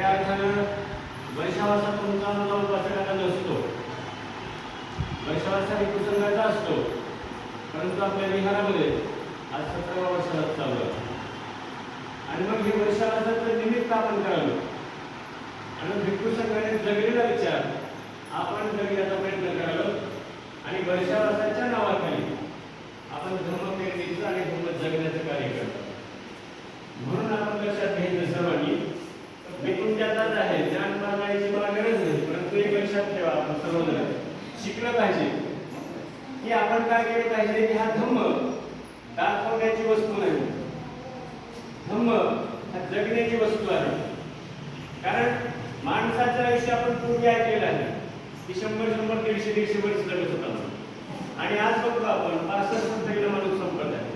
त्या अर्थानं वैशावाचा तुमचा आमचा उपासकाचा नसतो. वैशावाचा एक प्रसंगाचा असतो. परंतु आपल्या विहारामध्ये आज सतरावा वर्षाला चालू आहे. आणि मग हे वैशावाचं निमित्त आपण करावं. आणि भिक्खू संघाने जगलेला विचार आपण जगण्याचा प्रयत्न करावा. आणि वर्षावासाच्या नावाखाली आपण धर्म पेरणीचं आणि धर्म जगण्याचं कार्य करतो म्हणून आपण लक्षात घ्यायचं सर्वांनी मी तुमच्यातच आहे ज्ञान मागायची मला गरज नाही परंतु एक लक्षात ठेवा आपण सर्वजण शिकलं पाहिजे. की आपण काय केलं पाहिजे की हा धम्म दाखवण्याची वस्तू नाही. धम्म हा जगण्याची वस्तू आहे. कारण माणसाचं आयुष्य आपण पूर्वी ऐकलेलं आहे. की शंभर शंभर दीडशे दीडशे वर्ष जगत होता आणि आज बघतो आपण पासष्ट माणूस संपत आहे.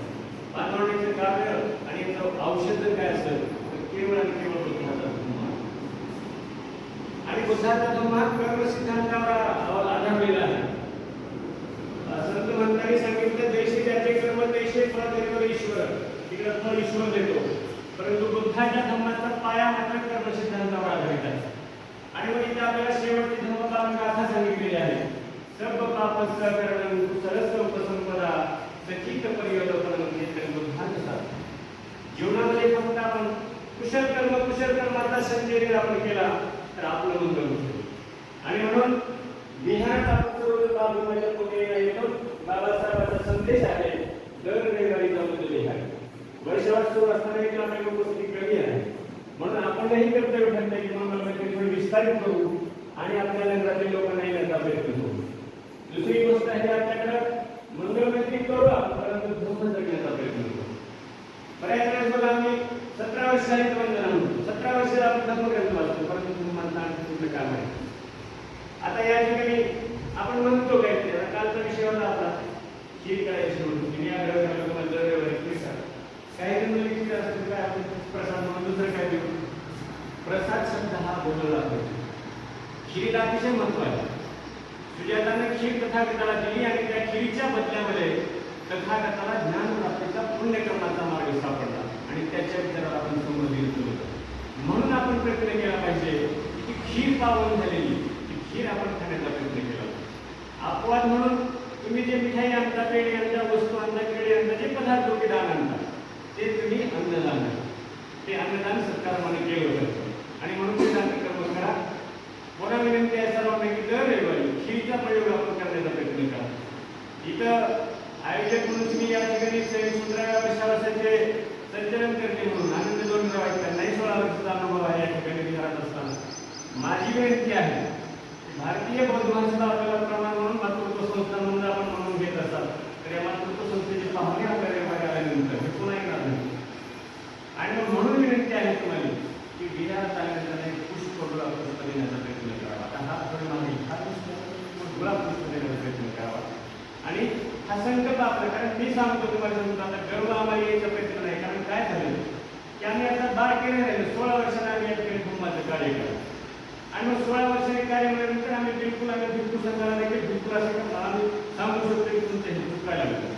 वातावरणाचं कार्य आणि औषध काय असेल तर केवळ आणि केवळ बुद्धाचा धर्म आहे. सिद्धांत तुम्हाला कर्म सिद्धांतावर आधारलेला आहे. संत म्हणतानी सांगितलं जैसे ज्याचे कर्म तैसे परदेव ईश्वर. तिकडे फळ ईश्वर देतो. परंतु बुद्धाच्या धर्माचा पाया मात्र कर्म सिद्धांतावर आधारित आहे. आणि मग इथे आपल्याला शेवटची धर्मपालन गाथा सांगितलेली आहे. सर्व पाप करणं कुशलस्य उपसंपदा सचित परिवर्तन म्हणजे बुद्धाचं साधन जीवनामध्ये फक्त आपण कुशल कर्म कुशल कर्माचा संचय आपण केला तर आपलं मंगल होते आणि म्हणून विहारात आपण सर्व बाबूच्या पोटे येतो बाबासाहेबांचा संदेश आहे दर रविवारी जाऊन विहार वर्षभर सुरू असताना देखील आपल्याला उपस्थिती कमी आहे म्हणून आपणही कर्तव्य ठरते की मंगलमध्ये थोडी विस्तारित करू आणि आपल्या नगरातील लोकांना येण्याचा प्रयत्न करू दुसरी गोष्ट आहे आपल्याकडं मंगलमैत्री करू आपण, परंतु धर्म जगण्याचा प्रयत्न करू बऱ्याच वेळेस बघा आम्ही सतरा वर्ष झाली वंदना म्हणतो सतरा वर्षाला आपण धर्मग्रंथ वाचतो परंतु धर्माचं आणखी कुठलं काम आहे आता या ठिकाणी आपण म्हणतो काय ते? कालचा विषय होता आपला. खीर काय म्हणतो की तुम्हाला दर रविवारी काही जण लिखित खीर काय आपण प्रसाद म्हणून दुसरं काय देऊ? प्रसाद शब्द हा बोलला जातो खीर अतिशय महत्त्व आहे. सुजातानं खीर तथागताला दिली आणि त्या खिरीच्या बदल्यामध्ये तथागताला ज्ञान प्राप्तीचा पुण्यक्रमाचा मार्ग सापडला आणि त्याच्या विचाराला आपण समोर होतो. म्हणून आपण प्रयत्न केला पाहिजे की खीर पावन झालेली ती खीर आपण खाण्याचा प्रयत्न केला अपवाद म्हणून तुम्ही जे मिठाई आणता पेढे आणता वस्तू आणता केळी आणता जे पदार्थ तुम्ही दान आणता ते तुम्ही अन्नदान ते अन्नदान सत्कारमाने केलं होतं आणि म्हणून ते दान कर्म करा. मोठा विनंती आहे सर्वांना की दर रविवारी खीरचा प्रयोग आपण करण्याचा प्रयत्न करा. इथं आयोजक म्हणून तुम्ही या ठिकाणी सुंदराव्या वर्षावासाचे संचलन करते म्हणून आनंद दोन वाटतात नाही सोळा वर्षाचा अनुभव आहे या ठिकाणी विहारात असताना. माझी विनंती आहे भारतीय बौद्ध भाषेचा आपल्याला प्रमाण संस्था म्हणून आपण म्हणून घेत असाल तर या मातृत्व संस्थेची पाहुणे आपल्या रविवारी आल्यानंतर हे पुन्हा येणार नाही? आणि मग म्हणून विनंती आहे तुम्हाला की विहारात आल्यानंतर एक पुष्प गुलाब पुष्प देण्याचा प्रयत्न करावा. आता हा थोडी मागे हा पुष्प गुलाब पुष्प देण्याचा प्रयत्न करावा. आणि हा संकल्प आपला कारण मी सांगतो तुम्हाला सांगतो आता गर्व आम्हाला यायचा प्रयत्न नाही. कारण काय झालं? की आम्ही आता बार केले नाही. सोळा वर्षाने आम्ही या ठिकाणी कुटुंबाचं कार्य केलं. आणि मग सोळा वर्षाने कार्य केल्यानंतर आम्ही बिलकुल आम्ही बिलकुल संघाला देखील असं का आम्ही सांगू शकतो की तुमचं हे चुकायला लागलं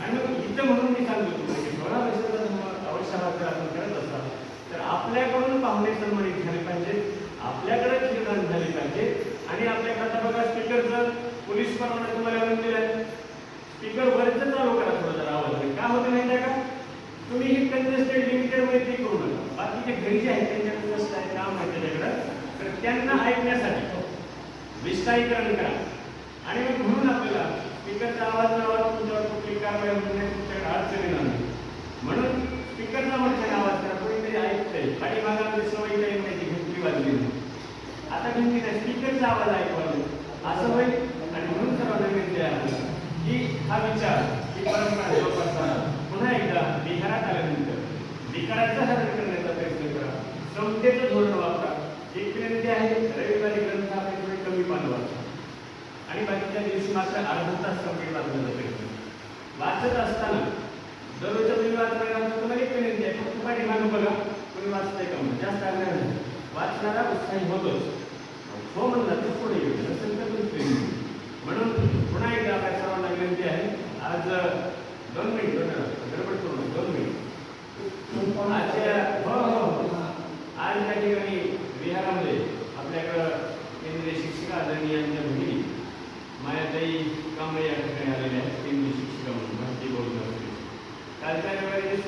आणि मग इथं म्हणून मी सांगतो तुम्हाला की सोळा वर्षाचा अवश्य जर आपण करत असाल तर आपल्याकडून पाहुणे सन्मानित झाले पाहिजे आपल्याकडे खीरदान झाले पाहिजे आणि आपल्याकडे आता बघा स्पीकरचं पोलीस परवाना तुम्हाला आणून दिलाय. स्पीकर वरचं चालू करा थोडं जरा आवाज. का होतं माहिती आहे का? तुम्ही ही कंजेस्टेड लिमिटेडमध्ये करू नका. बाकीचे घरी जे आहेत त्यांच्याकडे कसं आहे काम आहे त्याच्याकडं तर त्यांना ऐकण्यासाठी विस्तारीकरण करा. आणि मग म्हणून आपल्याला स्पीकरचा आवाज आवाज तुमच्यावर कुठली कारवाई होत नाही तुमच्याकडे अडचणी नाही म्हणून स्पीकरचा मोठ्याने आवाज करा कोणीतरी ऐकतंय काही भागामध्ये सवय नाही माहिती घंटी वाजली नाही. आता घंटी नाही स्पीकरचा आवाज ऐकवा असं होईल आणि म्हणून सर्वांना विनंती आहे. की हा विचार ही परंपरा जोपासताना पुन्हा एकदा विहारात आल्यानंतर विकाराचं हरण करण्याचा प्रयत्न करा. संस्थेचं धोरण वापरा. एक विनंती आहे रविवारी ग्रंथ आपण थोडे कमी पानं वाचा आणि बाकीच्या दिवशी मात्र अर्धा तास कंप्लीट वाचलं प्रयत्न वाचत असताना दररोजच्या तुम्ही वाचणार तुम्हाला एक विनंती आहे फक्त पाठी पाठीमागं बघा. कोणी वाचतंय का म्हणून? जास्त आग्रह नाही. वाचणारा उत्साही होतोच. हो म्हणला तर पुढे येऊ नसेल तर तुम्ही म्हणून पुन्हा एकदा आपल्या सर्वांना विनंती आहे. आज दोन मिनिट दोन गडबड करू नका, दोन मिनिट आजच्या हो हो हो. आज या ठिकाणी विहारामध्ये आपल्याकडं केंद्रीय शिक्षिका आदरणीय यांच्या भगिनी मायाताई कांबळे या ठिकाणी आलेल्या आहेत केंद्रीय शिक्षिका म्हणून भारतीय बौद्ध धर्माचे. कालच्या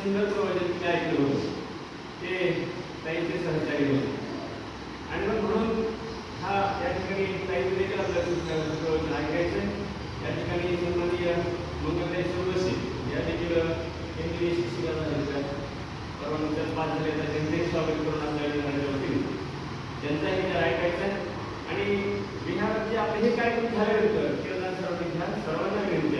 सिंगल प्रोव्हायडर सुंदर मी ऐकलं होतं ते ताईचे सहचारी होते आणि मग म्हणून हा या ठिकाणी ताईचं देखील आपल्याला प्रवचन ऐकायचं या ठिकाणी सन्माननीय मंगलताई सुरवशी या देखील केंद्रीय शिक्षिका झाल्या आहेत. परवा नुकत्याच पाच झाले तर त्यांचंही स्वागत करून आपल्याला घराच्या वतीने त्यांचा विचार ऐकायचा आणि बिहारात जे आपले हे कार्यक्रम झाल्यानंतर होतं किरण सर्वांना विनंती